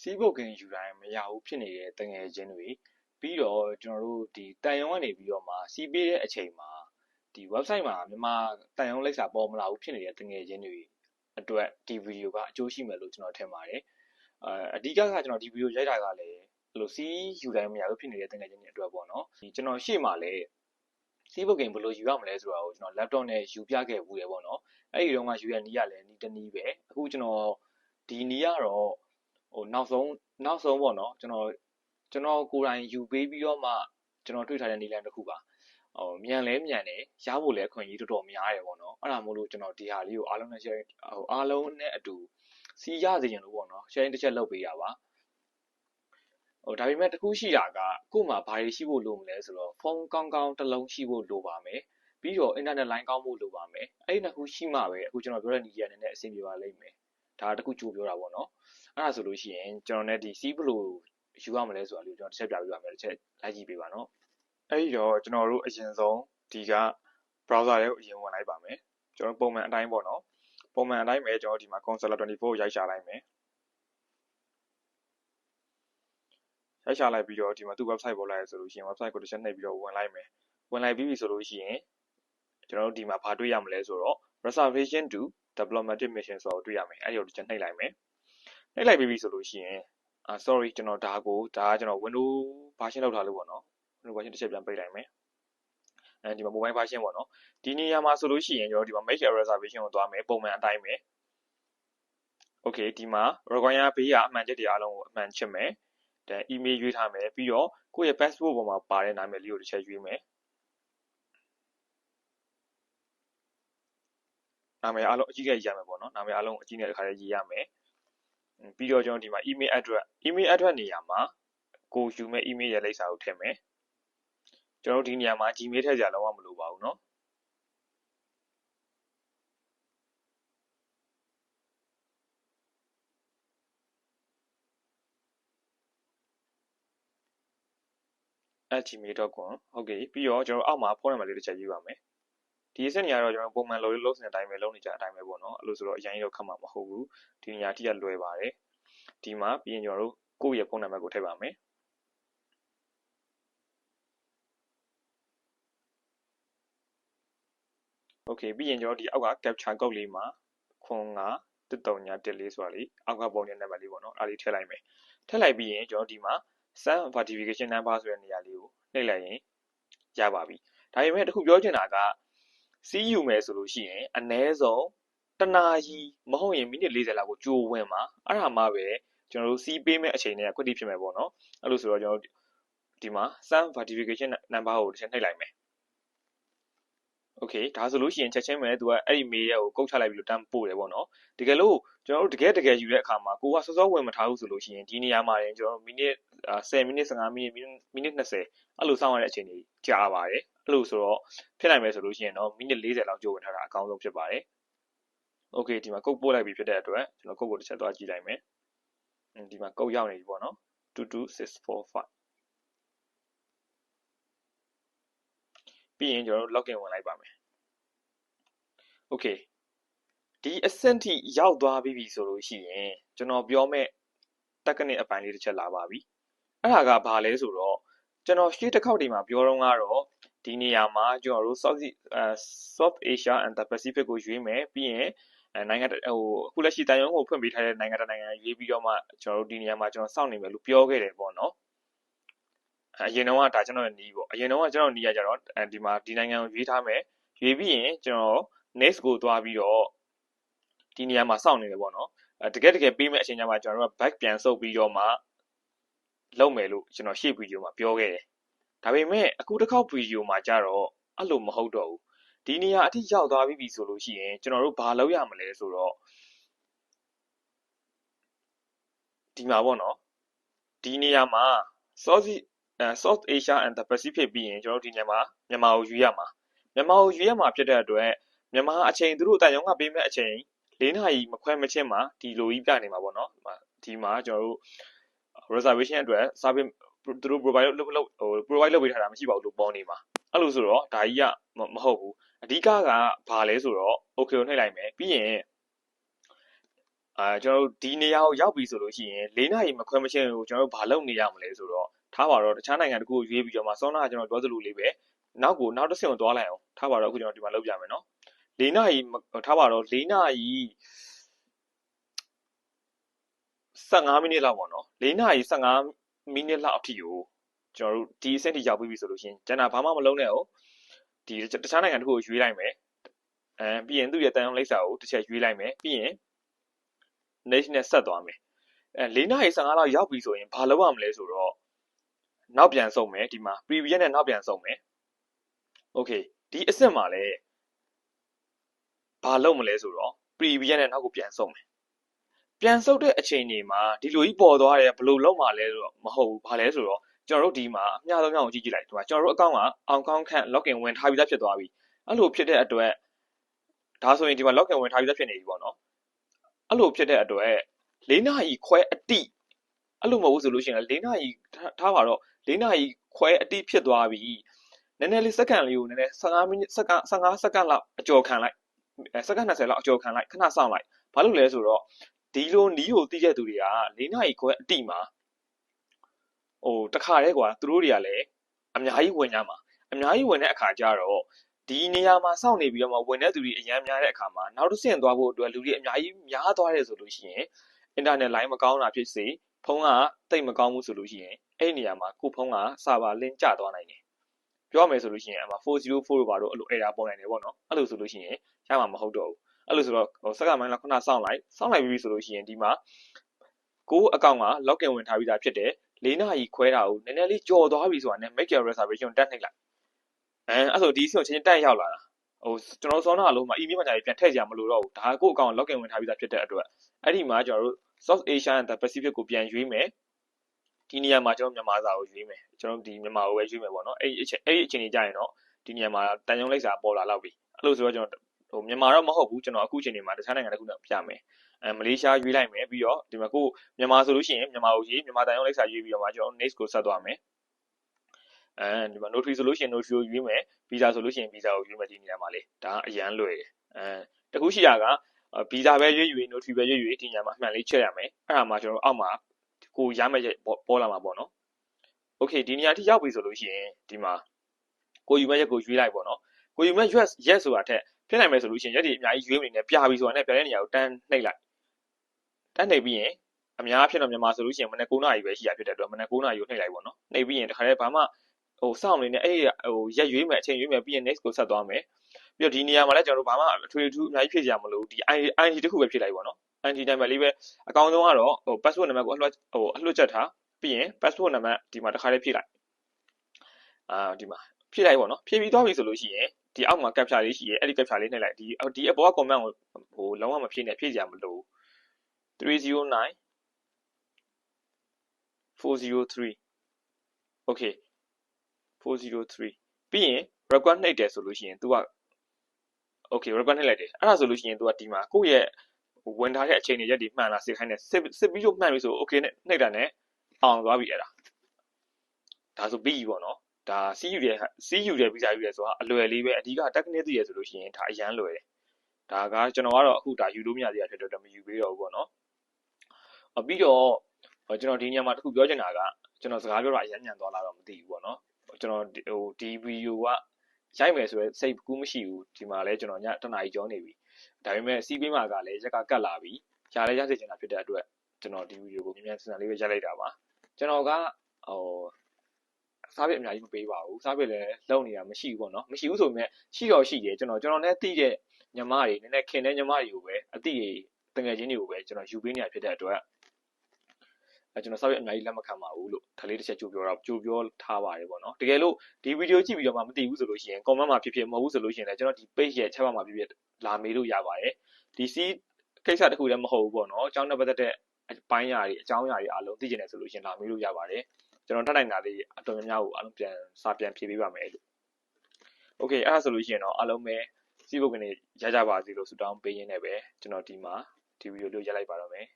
စီးပုတ်ကင်ယူတိုင်းမရဘူးဖြစ်နေတဲ့တငယ်ချင်းတွေပြီးတော့ကျွန်တော်တို့ဒီတန်ယုံကနေပြီးတော့မှစီးပေးတဲ့အချိန်မှာဒီ website မှာမြန်မာတန်ယုံလိပ်စာပေါ်မလာဘူးဖြစ်နေတဲ့တငယ်ချင်းတွေအတွက်ဒီဗီဒီယိုကအကျိုးရှိမယ်လို့ကျွန်တော်ထင်ပါတယ်အဲအဓိကကကျွန်တော်ဒီဗီဒီယိုရိုက်တာကလည်းအဲ့လိုစီးယူတိုင်းမရဘူးဖြစ်နေတဲ့တငယ်ချင်းတွေအတွက်ပေါ့နော်ဒီကျွန်တော်ရှေ့မှာလည်းစီးပုတ်ကင်ဘယ်လိုယူရမလဲဆိုတာကိုကျွန်တော် laptop နဲ့ယူပြခဲ့ဘူးတယ်ပေါ့နော်အဲ့ဒီတော့ကယူရနီးရလည်းနီးတနီးပဲအခုကျွန်တော်ဒီနီးရတော့ ဟိုနောက်ဆုံးနောက်ဆုံးပေါ့နော်ကျွန်တော်ကျွန်တော်ကိုယ်တိုင်ယူပေးပြီးတော့မှကျွန်တော်တွေ့ထားတဲ့နီးလန်းတစ်ခုပါဟိုမြန်လဲမြန်တယ်ရဖို့လည်းအခွင့်အရေးတော်တော်များတယ်ပေါ့နော်အဲ့ဒါမို့လို့ကျွန်တော်ဒီဟာလေးကိုအားလုံးနဲ့ share ဟိုအားလုံးနဲ့အတူစီးရစေချင်လို့ပေါ့နော် sharing တစ်ချက်လုပ်ပေးရပါဟိုဒါပေမဲ့တခုရှိတာကကို့မှာဘာတွေရှိဖို့လိုမလဲဆိုတော့ဖုန်းကောင်းကောင်းတစ်လုံးရှိဖို့လိုပါမယ်ပြီးတော့ internet line ကောင်းဖို့လိုပါမယ်အဲ့ဒီနှစ်ခုရှိမှပဲအခုကျွန်တော်ပြောတဲ့နီးရတဲ့နဲ့အဆင်ပြေပါလိမ့်မယ် ဒါတခုကြိုးပြောတာပေါ့နော်အဲ့ဒါဆိုလို့ရှိရင်ကျွန်တော်နဲ့ဒီစီးဘလို့ယူရမလဲဆိုတာလေးကိုကျွန်တော်တစ်ချက်ပြပြပါမယ်တစ်ချက်လိုက်ကြည့်ပေးပါနော်အဲ့ဒီတော့ကျွန်တော်တို့အရင်ဆုံးဒီက browser တွေကိုအရင်ဝင်လိုက်ပါမယ်ကျွန်တော်ပုံမှန်အတိုင်းပေါ့နော်ပုံမှန်အတိုင်းပဲကျွန်တော်ဒီမှာ consular 24ရိုက်ရှာလိုက်မယ်ရိုက်ရှာလိုက်ပြီးတော့ဒီမှာသူ့ website ပေါ်လာရဆိုလို့ရှိရင် website ကိုတစ်ချက်နှိပ်ပြီးတော့ဝင်လိုက်မယ်ဝင်လိုက်ပြီးပြီဆိုလို့ရှိရင်ကျွန်တော်တို့ဒီမှာဘာတွေ့ရမလဲဆိုတော့ reservation to diplomatic mission ဆိုတော့တွေ့ရမယ်အဲ့ဒီကိုတစ်ချက်နှိပ်လိုက်မယ်နှိပ်လိုက်ပြီးပြီဆိုလို့ရှိရင်အာ sorry ကျွန်တော်ဒါကိုဒါကကျွန်တော် window version လောက်ထားလို့ပေါ့နော် window version တစ်ချက်ပြန်ပိတ်လိုက်မယ်အဲဒီမှာ mobile version ပေါ့နော်ဒီနေရာမှာဆိုလို့ရှိရင်ကျွန်တော်ဒီမှာ make a reservation ကိုသွားမယ်ပုံမှန်အတိုင်းပဲ okay ဒီမှာ require ဘေးကအမှန်ချက်တွေအားလုံးကိုအမှန်ချစ်မယ်ဒါ email ရွေးထားမယ်ပြီးတော့ကိုယ့်ရဲ့ passport ပေါ်မှာပါတဲ့နာမည်လေးကိုတစ်ချက်ရွေးမယ် နာမည်အားလုံးအကြီးကြီးရမယ်ပေါ့နော်နာမည်အားလုံးအကြီးနဲ့တစ်ခါလေးရေးရမယ်ပြီးတော့ကျွန်တော်ဒီမှာ email address email address နေရာမှာကိုယူမဲ့ email ရဲ့လိပ်စာကိုထည့်မယ်ကျွန်တော်တို့ဒီနေရာမှာ Gmail ထည့်ကြလုံးဝမလိုပါဘူးเนาะအ gmail.com ဟုတ်ကဲ့ပြီးတော့ကျွန်တော်အောက်မှာဖုန်းနံပါတ်လေးတစ်ချက်ရေးပါမယ် ဒီအဆင့်နေရာတော့ကျွန်တော်ပုံမှန်လိုလို့လုပ်နေတဲ့အတိုင်းပဲလုပ်နေကြအတိုင်းပဲပေါ့နော်အဲ့လိုဆိုတော့အရင်တော့ခက်မှာမဟုတ်ဘူးဒီနေရာတိကလွယ်ပါတယ်ဒီမှာပြီးရင်ကျွန်တော်တို့ကိုယ့်ရဲ့ဖုန်းနံပါတ်ကိုထည့်ပါမယ်โอเคပြီးရင်ကျွန်တော်ဒီအောက်က capture code လေးမှာခွန်9 1334ဆိုတာလေးအောက်ကပုံနဲ့နံပါတ်လေးပေါ့နော်အားလေးထည့်လိုက်မယ်ထည့်လိုက်ပြီးရင်ကျွန်တော်ဒီမှာ send verification number ဆိုတဲ့နေရာလေးကိုနှိပ်လိုက်ရင်ရပါပြီဒါပေမဲ့တခုပြောချင်တာက စီးယူမယ်ဆိုလို့ရှိရင်အ ਨੇ ဆုံးတနာရီမဟုတ်ရင်မိနစ်40လောက်ကိုကြိုးဝင်ပါအဲ့ဒါမှပဲကျွန်တော်တို့စီးပေးမဲ့အချိန်တွေကခွင့်တိဖြစ်မယ်ပေါ့နော်အဲ့လိုဆိုတော့ကျွန်တော်ဒီမှာ sum verification number ကိုတစ်ချက်နှိပ်လိုက်မယ် okay ဒါဆိုလို့ရှိရင်ချက်ချင်းပဲသူကအဲ့ဒီ mail ကိုကုတ်ချလိုက်ပြီးတော့တန်းပို့တယ်ပေါ့နော်တကယ်လို့ကျွန်တော်တို့တကယ်တကယ်ယူတဲ့အခါမှာကိုကစောစောဝင်မထားဘူးဆိုလို့ရှိရင်ဒီနေရာမှာရင်ကျွန်တော်တို့မိနစ်10မိနစ်15မိနစ်မိနစ်20အဲ့လိုစောင့်ရတဲ့အချိန်တွေကြာပါတယ် အဲ့လိုဆိုတော့ဖြစ်နိုင်မယ်ဆိုလို့ရှိရင်တော့မိနစ်40လောက်ကြိုးဝင်ထားတာအကောင်းဆုံးဖြစ်ပါတယ်โอเคဒီမှာကုတ်ပို့လိုက်ပြီဖြစ်တဲ့အတွက်ကျွန်တော်ကုတ်ကိုတစ်ချက်သွားကြည့်လိုက်မယ်ဒီမှာကုတ်ရောက်နေပြီပေါ့နော်22645ပြီးရင်ကျွန်တော်တို့ login ဝင်လိုက်ပါမယ် okay ဒီအဆင့်ထိရောက်သွားပြီဆိုလို့ရှိရင်ကျွန်တော်ပြောမဲ့ technique အပိုင်းလေးတစ်ချက်လာပါပြီအဲ့ဒါကဘာလဲဆိုတော့ကျွန်တော်ရှေ့တစ်ခေါက်ဒီမှာပြောတော့ကတော့ ဒီနေရာမှာကျွန်တော်တို့ South South Asia and the Pacific ကိုရွေးမယ်ပြီးရင်နိုင်ငံဟိုအခုလက်ရှိတန်ရုံးကိုဖွင့်ပေးထားတဲ့နိုင်ငံတနိုင်ငံရွေးပြီးတော့မှကျွန်တော်တို့ဒီနေရာမှာကျွန်တော်စောင့်နေမယ်လို့ပြောခဲ့တယ်ပေါ့နော်အရင်တော့ကဒါကျွန်တော်ရဲ့နီးပေါ့အရင်တော့ကကျွန်တော်နီးရကြတော့ဒီမှာဒီနိုင်ငံကိုရွေးထားမယ်ရွေးပြီးရင်ကျွန်တော် next ကိုသွားပြီးတော့ဒီနေရာမှာစောင့်နေတယ်ပေါ့နော်တကယ်တကယ်ပေးမဲ့အချိန်ကျမှကျွန်တော်တို့က back ပြန်ဆုပ်ပြီးတော့မှလုပ်မယ်လို့ကျွန်တော်ရှေ့ဗီဒီယိုမှာပြောခဲ့တယ် ဒါပေမဲ့အခုတစ်ခေါက်ဗီဒီယိုမှာကြတော့အဲ့လိုမဟုတ်တော့ဘူးဒီနေရာအထိရောက်သွားပြီဆိုလို့ရှိရင်ကျွန်တော်တို့ဘာလုပ်ရမလဲဆိုတော့ဒီမှာပေါ့နော်ဒီနေရာမှာ South South Asia and the Pacific ပြီးရင်ကျွန်တော်တို့ဒီနေရာမှာမြန်မာကိုယူရမှာမြန်မာကိုယူရမှာဖြစ်တဲ့အတွက်မြန်မာအချိန်သူတို့အတန်ရောင်းကပေးမဲ့အချိန်၄နာရီမခွဲမချင်းမှာဒီလိုကြီးပြနေမှာပေါ့နော်ဒီမှာကျွန်တော်တို့ reservation အတွက် service သူတို့ provide လုပ်လုပ်ဟို provide လုပ်ပေးထားတာမရှိပါဘူးလို့ပေါ်နေမှာအဲ့လိုဆိုတော့ဒါကြီးကမဟုတ်ဘူးအဓိကကဘာလဲဆိုတော့ okay ကိုနှိပ်လိုက်မယ်ပြီးရင်အာကျွန်တော်တို့ဒီနေရာကိုရောက်ပြီဆိုလို့ရှိရင်၄နာရီမခွဲမချင်းကိုကျွန်တော်တို့ဘာလုပ်နေရမလဲဆိုတော့ထားပါတော့တခြားနိုင်ငံတစ်ခုကိုရွေးပြီးတော့မှစောနာကကျွန်တော်ပြောသလိုလေးပဲနောက်ကိုနောက်တစ်ဆင့်ကိုသွားလိုက်အောင်ထားပါတော့အခုကျွန်တော်ဒီမှာလုပ်ပြမယ်နော်၄နာရီထားပါတော့၄နာရီ15မိနစ်လောက်ပေါ့နော်၄နာရီ15 မိနစ်လောက်အထိကိုကျွန်တော်တို့ဒီအဆင့်ထိရောက်ပြီးပြီဆိုလို့ရှိရင်ကျန်တာဘာမှမလုပ်နဲ့ဟုတ်ဒီတခြားနိုင်ငံတစ်ခုကိုရွေးလိုက်မယ်အဲပြီးရင်သူ့ရဲ့တန်ရုံလိပ်စာကိုတစ်ချက်ရွေးလိုက်မယ်ပြီးရင် next နဲ့ဆက်သွားမယ်အဲ၄နာရီ15လောက်ရောက်ပြီဆိုရင်ဘာလုပ်ရမလဲဆိုတော့နောက်ပြန်ဆုံးမယ်ဒီမှာ previous နဲ့နောက်ပြန်ဆုံးမယ် okay ဒီအဆင့်မှာလည်းဘာလုပ်မလဲဆိုတော့ previous နဲ့နောက်ကိုပြန်ဆုံးမယ် ပြန်ဆုပ်တဲ့အချိန်တွေမှာဒီလိုကြီးပေါ်သွားတယ်ဘယ်လိုလုပ်မှလဲဆိုတော့မဟုတ်ဘူးဘာလဲဆိုတော့ကျွန်တော်တို့ဒီမှာအများဆုံးများကိုကြည့်ကြည့်လိုက်ဒီမှာကျွန်တော်တို့အကောင့်ကအောင်ကောင်းခန့် login ဝင်ထားပြီးသားဖြစ်သွားပြီအဲ့လိုဖြစ်တဲ့အတွက်ဒါဆိုရင်ဒီမှာ login ဝင်ထားပြီးသားဖြစ်နေပြီပေါ့နော်အဲ့လိုဖြစ်တဲ့အတွက်၄နာရီခွဲအတိအဲ့လိုမဟုတ်ဘူးဆိုလို့ရှိရင်၄နာရီထားပါတော့၄နာရီခွဲအတိဖြစ်သွားပြီနည်းနည်းလေးစက္ကန့်လေးကိုနည်းနည်း15မိနစ်စက္ကန့်15စက္ကန့်လောက်အကျော်ခံလိုက်စက္ကန့်20လောက်အကျော်ခံလိုက်ခဏစောင့်လိုက်ဘာလို့လဲဆိုတော့ ဒီလိုနီးကိုသိတဲ့သူတွေက၄နာရီခွဲအတိမှာဟိုတခါတည်းကွာသူတို့တွေကလည်းအများကြီးဝင်ကြမှာအများကြီးဝင်တဲ့အခါကျတော့ဒီနေရာမှာစောင့်နေပြီးတော့မှဝင်တဲ့သူတွေအများများတဲ့အခါမှာနောက်တစ်ဆင့်သွားဖို့အတွက်လူတွေအများကြီးများသွားတယ်ဆိုလို့ရှိရင်အင်တာနက်လိုင်းမကောင်းတာဖြစ်စေဖုန်းကတိတ်မကောင်းဘူးဆိုလို့ရှိရင်အဲ့ဒီနေရာမှာကိုဖုန်းကစာပါလင်းကျသွားနိုင်တယ်ပြောမယ်ဆိုလို့ရှိရင်အမှ404လို့ပါတော့အဲ့လို error ပေါ်နိုင်တယ်ပေါ့နော်အဲ့လိုဆိုလို့ရှိရင်ရမှာမဟုတ်တော့ဘူး အဲ့လိုဆိုတော့ဟိုစက္ကန့်ပိုင်းလောက်ခဏစောင့်လိုက်စောင့်လိုက်ပြီးဆိုလို့ရှိရင်ဒီမှာကိုအကောင့်က login ဝင်ထားပြီးသားဖြစ်တယ်၄နာရီခွဲတာကိုနည်းနည်းလေးကြော်သွားပြီဆိုတာနဲ့ make your reservation တက်နှိပ်လိုက်အဲအဲ့ဆိုဒီစီကိုချင်းတက်ရောက်လာတာဟိုကျွန်တော်စောနာလုံးမှာ email မှာကြာပြန်ထည့်ကြမလို့တော့ဘူးဒါကိုအကောင့် login ဝင်ထားပြီးသားဖြစ်တဲ့အတွက်အဲ့ဒီမှာကျွန်တော်တို့ South Asia and the Pacific ကိုပြန်ရွေးမယ်ဒီနေရာမှာကျွန်တော်မြန်မာစာကိုရွေးမယ်ကျွန်တော်ဒီမြန်မာကိုပဲရွေးမယ်ပေါ့နော်အဲ့ဒီအချိန်အဲ့ဒီအချိန်ကြီးကြာရင်တော့ဒီနေရာမှာတန်ယုံလိုက်စာပေါ်လာတော့ပြီအဲ့လိုဆိုတော့ကျွန်တော် ဟိုမြန်မာတော့မဟုတ်ဘူးကျွန်တော်အခုအချိန်ဒီမှာတခြားနိုင်ငံတစ်ခုနဲ့ပြမယ်အဲမလေးရှားရွေးလိုက်မယ်ပြီးတော့ဒီမှာကိုမြန်မာဆိုလို့ရှိရင်မြန်မာကိုရေးမြန်မာတန်ရုံးလိပ်စာရွေးပြီးတော့မှကျွန်တော် next ကိုဆက်သွားမယ်အဲဒီမှာ notary ဆိုလို့ရှိရင် notary ကိုရွေးမယ် visa ဆိုလို့ရှိရင် visa ကိုရွေးမယ်ဒီနေရာမှာလေဒါအရန်လွယ်တယ်အဲတခုရှိတာက visa ပဲရွေးရွေး notary ပဲရွေးရွေးဒီနေရာမှာအမှန်လေးချက်ရမယ်အဲ့ဒါမှကျွန်တော်အောက်မှာကိုရမယ့်ပေါ်လာမှာပေါ့နော် okay ဒီနေရာထိရောက်ပြီဆိုလို့ရှိရင်ဒီမှာကိုယူမဲ့ရက်ကိုရွေးလိုက်ပေါ့နော်ကိုယူမဲ့ US yes ဆိုတာထက် ဖြစ်နိုင်မယ်ဆိုလို့ရှိရင်ရက်ဒီအများကြီးရွေးမနေနဲ့ပြပြီးဆိုတာနဲ့ပြတဲ့နေရာကိုတန်းနှိပ်လိုက်တန်းနှိပ်ပြီးရင်အများဖြစ်တော့မြန်မာဆိုလို့ရှိရင်မနေ့9နာရီပဲရှိရဖြစ်တဲ့အတွက်မနေ့9နာရီကိုနှိပ်လိုက်ပေါ့နော်နှိပ်ပြီးရင်တခါတည်းဘာမှဟိုစောင့်နေနဲ့အဲ့ဟိုရက်ရွေးမယ်အချိန်ရွေးမယ်ပြီးရင် next ကိုဆက်သွားမယ်ပြီးတော့ဒီနေရာမှာလည်းကျွန်တော်တို့ဘာမှအထွေထူးအများကြီးဖြစ်ကြမလို့ဒီ ID တခုပဲဖြစ်လိုက်ပေါ့နော် ID တိုင်းပဲလေးပဲအကောင့်ဆုံးကတော့ဟို password နံပါတ်ကိုအလွှတ်ဟိုအလွှတ်ချက်ထားပြီးရင် password နံပါတ်ဒီမှာတခါတည်းဖြည့်လိုက်အာဒီမှာဖြည့်လိုက်ပေါ့နော်ဖြည့်ပြီးသွားပြီဆိုလို့ရှိရင် ဒီအောက်မှာ captcha လေးရှိရဲအဲ့ဒီ captcha လေးနှိပ်လိုက်ဒီဒီအပေါ်က comment ကိုဟိုလုံးဝမဖြည့်နဲ့ဖြည့်ကြမလို့309 403 okay 403ပြီးရင် record နှိပ်တယ်ဆိုလို့ရှိရင် तू က okay record နှိပ်လိုက်တယ်အဲ့ဒါဆိုလို့ရှိရင် तू ကဒီမှာကိုယ့်ရဲ့ဝင်ထားတဲ့အချိန်တွေရက်ဒီမှန်လားစစ်ခိုင်းတယ်စစ်စစ်ပြီးတော့မှန်ပြီဆို okay နဲ့နှိပ်တာနဲ့အောင်သွားပြီအဲ့ဒါဒါဆိုပြီးပြီပေါ့နော် ဒါ CU တဲ့ CU တဲ့ visa ယူရဲဆိုတာအလွယ်လေးပဲအဓိက technique သိရဆိုလို့ရှိရင်ဒါအရန်လွယ်တယ်ဒါကကျွန်တော်ကတော့အခုဒါယူလို့မရသေးတာဖြစ်တော့မယူပေးတော့ဘူးပေါ့နော်အပြီးတော့ကျွန်တော်ဒီညမှာတခုပြောချင်တာကကျွန်တော်စကားပြောတာအရန်ညံသွားလာတော့မသိဘူးပေါ့နော်ကျွန်တော်ဟိုဒီဗီဒီယိုကရိုက်မယ်ဆိုတော့စိတ်ကူးမရှိဘူးဒီမှာလဲကျွန်တော်ညတနားကြီးကြောနေပြီဒါပေမဲ့စီးပေးမှာကလည်းရက်ကကတ်လာပြီရှားလဲရစေချင်တာဖြစ်တဲ့အတွက်ကျွန်တော်ဒီဗီဒီယိုကိုမြန်မြန်ဆန်ဆန်လေးပဲရိုက်လိုက်တာပါကျွန်တော်ကဟို စားပြအများကြီးမပေးပါဘူးစားပြလည်းလုံနေတာမရှိဘူးပေါ့နော်မရှိဘူးဆိုပေမဲ့ရှိတော့ရှိတယ်ကျွန်တော်ကျွန်တော်နဲ့သိတဲ့ညီမတွေနည်းနည်းခင်တဲ့ညီမတွေကိုပဲအတိတငယ်ချင်းတွေကိုပဲကျွန်တော်ယူပေးနေတာဖြစ်တဲ့အတွက်အဲကျွန်တော်စားပြအများကြီးလက်မခံပါဘူးလို့ဒါလေးတစ်ချက်ကြိုးပြောတော့ကြိုးပြောထားပါတယ်ပေါ့နော်တကယ်လို့ဒီဗီဒီယိုကြည့်ပြီးတော့မှမသိဘူးဆိုလို့ရှိရင် comment မှာဖြစ်ဖြစ်မဟုတ်ဘူးဆိုလို့ရှိရင်လည်းကျွန်တော်ဒီ page ရဲ့ချက်ပါမှာဖြစ်ဖြစ်လာမေးလို့ရပါတယ်ဒီစီးကိစ္စတခုလည်းမဟုတ်ဘူးပေါ့နော်အကြောင်းနဲ့ပတ်သက်တဲ့အပိုင်းအရာတွေအကြောင်းအရာတွေအားလုံးသိကျင်တယ်ဆိုလို့ရှိရင်လာမေးလို့ရပါတယ် ကျွန်တော်ထပ်နိုင်တာလေးအတော်များများကိုအားလုံးပြန်စာပြန်ဖြေပေးပါမယ်လို့ Okay အဲ့ဒါဆိုလို့ရှိရင်တော့အားလုံးပဲစီးဖို့ကနေရကြပါစေလို့ဆုတောင်းပေးရင်းနဲ့ပဲကျွန်တော်ဒီမှာဒီဗီဒီယိုလေးရိုက်လိုက်ပါတော့မယ်